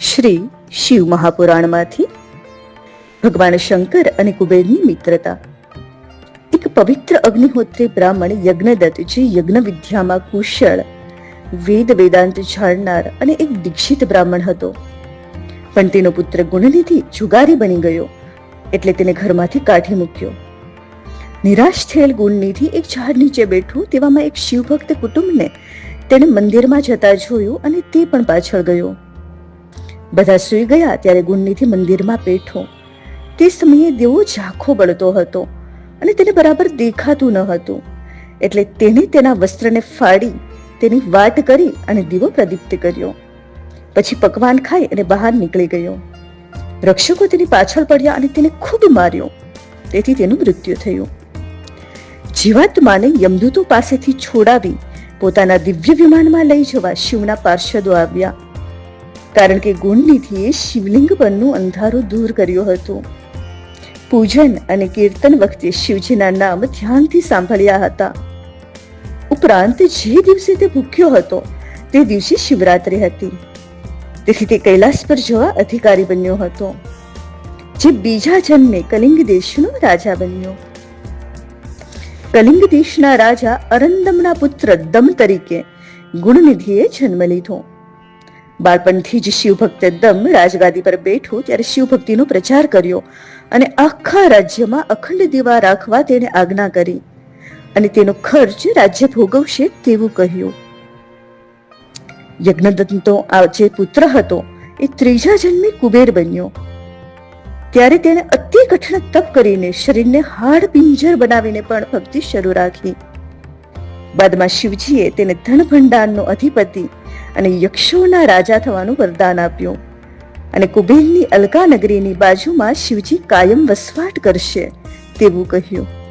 શ્રી શિવ મહાપુરાણમાંથી. ભગવાન શંકર અને કુબેરની મિત્રતા. એક પવિત્ર અગ્નિહોત્રી બ્રાહ્મણ યજ્ઞદત્ત જે યજ્ઞ વિદ્યામાં કુશળ, વેદ વેદાંત જાણનાર અને એક દીક્ષિત બ્રાહ્મણ હતો. પણ તેનો પુત્ર ગુણનિધિ જુગારી બની ગયો, એટલે તેને ઘરમાંથી કાઢી મૂક્યો. નિરાશ થયેલ ગુણનિધિ એક ઝાડ નીચે બેઠું તેવામાં એક શિવભક્ત કુટુંબને તેણે મંદિરમાં જતા જોયું અને તે પણ પાછળ ગયો. બધા સૂઈ ગયા ત્યારે ગુણનિધિ મંદિરમાં બેઠો. તે સમયે દેવો ઝાંખો બળતો હતો અને તેને બરાબર દેખાતું ન હતું. એટલે તેણે તેના વસ્ત્રને ફાડી, તેની વાટ કરી અને દીવો પ્રદીપ્ત કર્યો. પછી પકવાન ખાઈ અને બહાર નીકળી ગયો. રક્ષકો તેની પાછળ પડ્યા અને તેને ખૂબ માર્યો. તેથી તેનું મૃત્યુ થયું. જીવાત્માને યમદૂતો પાસેથી છોડાવી પોતાના દિવ્ય વિમાનમાં લઈ જવા શિવના પાર્ષદો આવ્યા. કારણ કે ગુણનિધિએ શિવલિંગ પરનું અંધારું દૂર કર્યું હતું. પૂજન અને કીર્તન વખતે શિવજીના નામ ધ્યાનથી સાંભળ્યા હતા. ઉપરાંત જે દિવસે તે ભૂખ્યો હતો, તે દિવસે શિવરાત્રી હતી. તેથી તે કૈલાસ પર જવા અધિકારી બન્યો હતો, જે બીજા જન્મે કલિંગ દેશનો રાજા બન્યો. કલિંગ દેશના રાજા અરંદમના પુત્ર દમ તરીકે ગુણનિધિએ જન્મ લીધો. બાળપણથી જ શિવભક્ત દમ રાજગાદી પર બેઠો ત્યારે શિવભક્તિનો પ્રચાર કર્યો અને આખા રાજ્યમાં અખંડ દીવા રાખવા તેને આજ્ઞા કરી. અને તેનો ખર્ચ રાજ્ય ભોગવશે તેવું કહ્યું. યજ્ઞદત્તનો આ જે પુત્ર હતો એ ત્રીજા જન્મે કુબેર બન્યો. ત્યારે તેણે અતિ કઠણ તપ કરીને શરીરને હાડ પિંજર બનાવીને પણ ભક્તિ શરૂ રાખી. બાદમાં શિવજીએ તેને ધન ભંડારનો અધિપતિ અને યક્ષોના રાજા થવાનું વરદાન આપ્યું. અને કુબેરની અલકા નગરીની બાજુમાં શિવજી કાયમ વસવાટ કરશે તેવું કહ્યું.